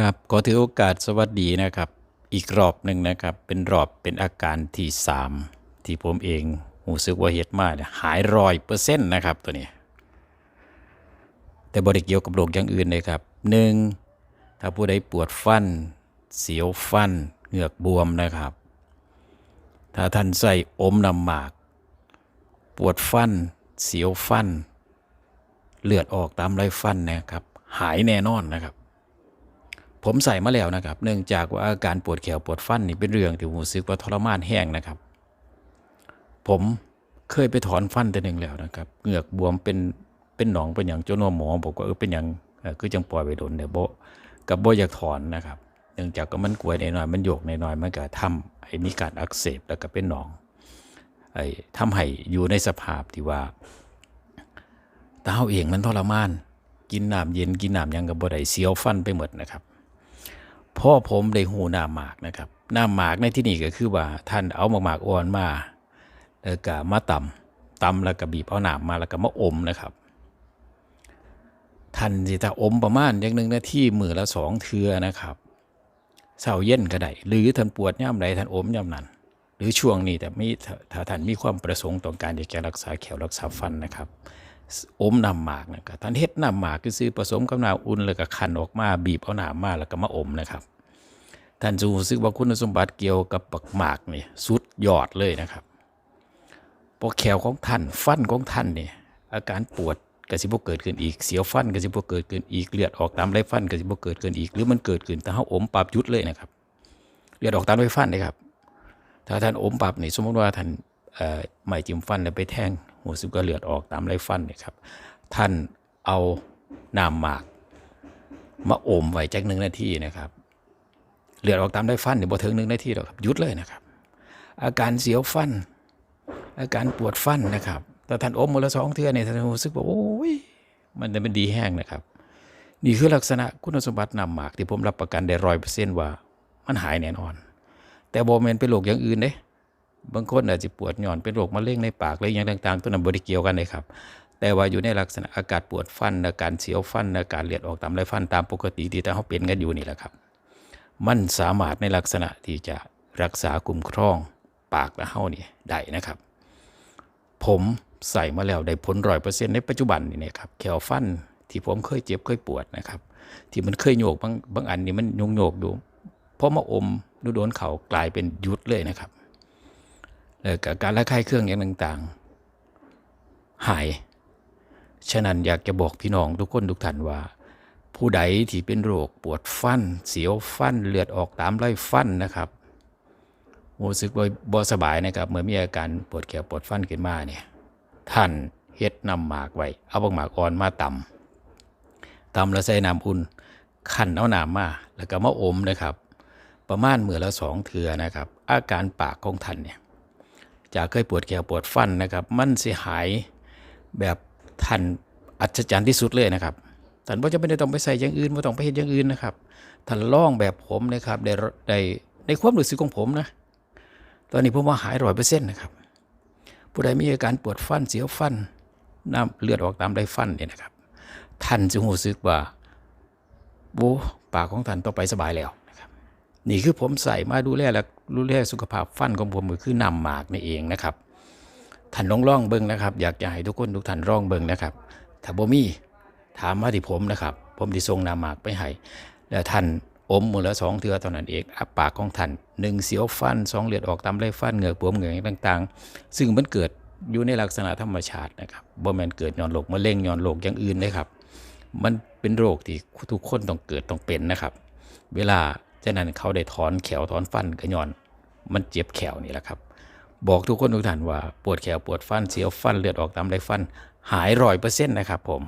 ครับขอถือโอกาสสวัสดีนะครับ อีกรอบหนึ่งนะครับ เป็นรอบเป็นอาการที่สามที่ผมเองรู้สึกว่าเฮ็ดมาเนี่ยหายร้อยเปอร์เซ็นต์นะครับตัวนี้ แต่บริเกี่ยวกับโรคอย่างอื่นเลยครับหนึ่งถ้าผู้ใดปวดฟัน เสียวฟัน เหงือกบวมนะครับ ถ้าท่านใส่อมน้ำหมาก ปวดฟัน เสียวฟัน เลือดออกตามไรฟันนะครับ หายแน่นอนนะครับ ผมใส่มาแล้วนะครับ เนื่องจากว่าอาการปวดแขวปวดฟันนี่เป็นเรื่องที่ผมรู้สึกว่าทรมานแห้งนะครับ ผมเคยไปถอนฟันแต่หนึ่งแล้วนะครับเหงือกบวมเป็นเป็นหนองเป็นอย่างจนว่าหมอบอกว่าเออเป็นอย่างคือจังปล่อยไปโดนเดี๋ยวโบกับโบอยากถอนนะครับเนื่องจากก็มันกลวยในน้อยมันโยกในน้อยมันก็ทำให้มีการอักเสบแล้วก็เป็นหนองไอ้ทำให้อยู่ในสภาพที่ว่าตาเฮาเองมันทรมาน กินน้ำเย็นกินน้ำยังกับบ่ได้เสียวฟันไปหมดนะครับ พ่อผมได้หูหน้ำหมากนะครับหน้ำหมากในที่นี่ก็คือว่าท่านเอาหมากๆอ่อนมาแล้วก็มาตำตำแล้วก็บีบเอาน้ำมาแล้วก็มาอมนะครับ ท่านสิถ้าอมประมาณอย่างหนึ่งนาทีมือละสองเทือนะครับเช้าเย็นก็ได้หรือท่านปวดย่ำใดท่านอมย่ำนั้น หรือช่วงนี้แต่มีถ้าถ้าท่านมีความประสงค์ต้องการอยากจะรักษาแขวรักษาฟันนะครับ อมน้ำหมากนะครับท่านเฮ็ดน้ำหมากคือซื้อผสมกับน้ำอุ่นแล้วก็คั้นออกมาบีบเอาน้ำมาแล้วก็มาอมนะครับ ท่านจะรู้สึกว่าคุณสมบัติเกี่ยวกับปักหมากนี่สุดยอดเลยนะครับพอแขวของท่านฟันของท่านเนี่ยอาการปวดกระสิบเกิดขึ้นอีกเสียวฟันกระสิบเกิดขึ้นอีกเลือดออกตามไรฟันกระสิบเกิดขึ้นอีก หรือมันเกิดขึ้นแต่เขาอมปรับยุดเลยนะครับเลือดออกตามไรฟันนะครับ ถ้าท่านอมปรับนี่สมมติว่าท่านไม่จิ้มฟันแล้วไปแทง หัวซุกก็เลือดออกตามไรฟันเนี่ยครับ ท่านเอาน้ำหมากมาอมไว้จักหนึ่งนาทีนะครับ เลือดออกตามไรฟันเนี่ยบ่ถึงหนึ่งนาทีหรอกครับยุดเลยนะครับ อาการเสียวฟัน อาการปวดฟันนะครับแต่ท่านอมมือละสองเทื่อเนี่ยท่านรู้สึกว่าโอ้ยมันจะเป็นดีแห้งนะครับ นี่คือลักษณะคุณสมบัตินำหมากที่ผมรับประกันได้ร้อยเปอร์เซ็นต์ว่า มันหายแน่นอน แต่บอแมนเป็นโรคอย่างอื่นเด้ บางคนอาจจะปวดหย่อนเป็นโรคมะเร็งในปากอะไรอย่างต่างๆตัวนั้นบริเกี่ยวกันเลยครับแต่ว่าอยู่ในลักษณะอาการปวดฟันอาการเสียวฟันอาการเลือดออกตามไรฟันตามปกติที่เขาเป็นกันอยู่นี่แหละครับ มันสามารถในลักษณะที่จะรักษาคุ้มครองปากและเฮานี่ได้นะครับ ผมใส่มาแล้วได้ผลร้อยเปอร์เซ็นต์ในปัจจุบันนี่นะครับแขวฟันที่ผมเคยเจ็บเคยปวดนะครับ ที่มันเคยโยกบางบางอันนี่มันโยงโยกๆอยู่พอมาอมดูโดนเขากลายเป็นยุดเลยนะครับ แล้วก็การระคายเครื่องอย่างต่างๆ หาย ฉะนั้นอยากจะบอกพี่น้องทุกคนทุกท่านว่า ผู้ใดที่เป็นโรคปวดฟัน เสียวฟันเลือดออกตามไรฟันนะครับรู้สึกว่าบ่สบายนะครับ เมื่อมีอาการปวดแขวปวดฟันขึ้นมาเนี่ยท่านเฮ็ดน้ำหมากไว้เอาบักหมากอ่อนมาตำตำแล้วใส่น้ำอุ่นขันเอาน้ำมาแล้วก็มาอมนะครับ ประมาณมือละสองเทือนะครับ อาการปากของท่านเนี่ย จากเคยปวดแขวปวดฟันนะครับ มันเสิหายแบบทันอัศจรรย์ที่สุดเลยนะครับท่านว่าจะไม่ได้ต้องไปใส่อย่างอื่นไม่ต้องไปเห็นอย่างอื่นนะครับท่านล่องแบบผมนะครับได้ได้ในความรู้สึกของผมนะ ตอนนี้ผมว่าหายร้อยเปอร์เซ็นต์นะครับ ผู้ใดมีอาการปวดฟันเสียวฟันน้ำเลือดออกตามไรฟันเนี่ยนะครับ ท่านจะรู้สึกว่าโอ้ปากของท่านต่อไปสบายแล้วนะครับ นี่คือผมใส่มาดูแลและดูแลสุขภาพฟันของผมก็คือนำหมากนี่เองนะครับท่านลองร่องเบิ้งนะครับ อยากจะให้ทุกคนทุกท่านร่องเบิ้งนะครับถ้าบ่มีถามมาที่ผมนะครับ ผมที่ส่งนำหมากไปให้แล้วท่านอมมือละสองเทือเท่านั้นเองอับปากของท่านหนึ่งเสียวฟันสองเลือดออกตามไรฟันเหงือกบวมเหงือกต่าง ๆ ซึ่งมันเกิดอยู่ในลักษณะธรรมชาตินะครับบ่แมนเกิดย้อนโรคมะเร็งย้อนโรคอย่างอื่นนะครับ มันเป็นโรคที่ทุกคนต้องเกิดต้องเป็นนะครับ เวลา ฉะนั้นเขาได้ถอนแขวถอนฟันกระยอน มันเจ็บแขวนี่แหละครับ บอกทุกคนทุกท่านว่าปวดแขวปวดฟันเสียวฟันเลือดออกตามไรฟัน หายร้อยเปอร์เซ็นต์นะครับผม